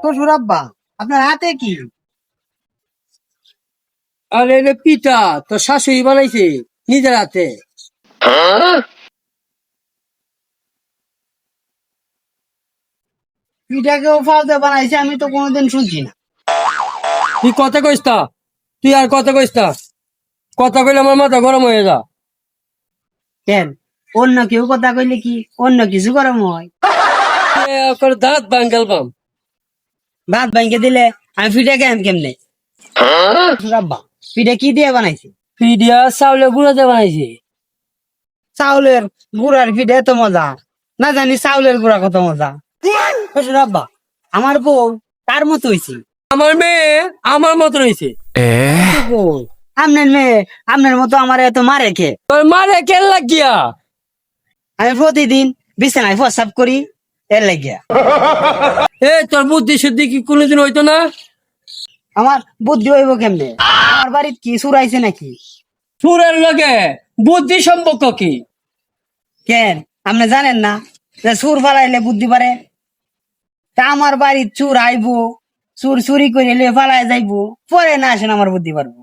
শ্বশুর আব্বা আপনার হাতে কি? আরে এনে পিঠা তো শাশুড়ি বানাইছে নিজের হাতে। পিঠাকেও ফালতে বানাইছে আমি তো কোনোদিন শুনছি না। তুই কথা কইস তা তুই আর কথা কইস তা কথা কইলে আমার মাথা গরম হয়ে যা। কেন? অন্য কেউ কথা কইলে কি? অন্য কিছু গরম হয়। দাঁত বাঙ্গাল বাম ভাত ভাঙ্গে দিলে আমি পিঠা কেন কেমনে? পিঠা কি দিয়ে বানাইছে? পিডিয়া চাউলে গুঁড়া দিয়ে বানাইছে। চাউলের গুড়ার পিঠা এত মজা। না জানি চাউলের গুড়া কত মজা। আব্বা আমার বউ তার মতো হয়েছে আমার মেয়ে আমার মতো রয়েছে। আপনার মেয়ে আপনার মতো আমার এত মারে খে তোর মারে কেন লাগিয়া? আমি প্রতিদিন বিছানায় প্রসাব করি। এর লাগিয়া। এ তোর বুদ্ধি শুদ্ধি কি কোনোদিন হইতো না? আমার বুদ্ধি হইব কেমনে? আমার বাড়িত কি সুরাইছে নাকি? সুরের লগে বুদ্ধি সম্পর্ক কি? কেন? আপনি জানেন না যে সুর ফালাইলে বুদ্ধি পারে তা আমার বাড়ির চুর আইবো চুর চুরি করে ফালাই যাইবো পরে না আসেন আমার বুদ্ধি পারব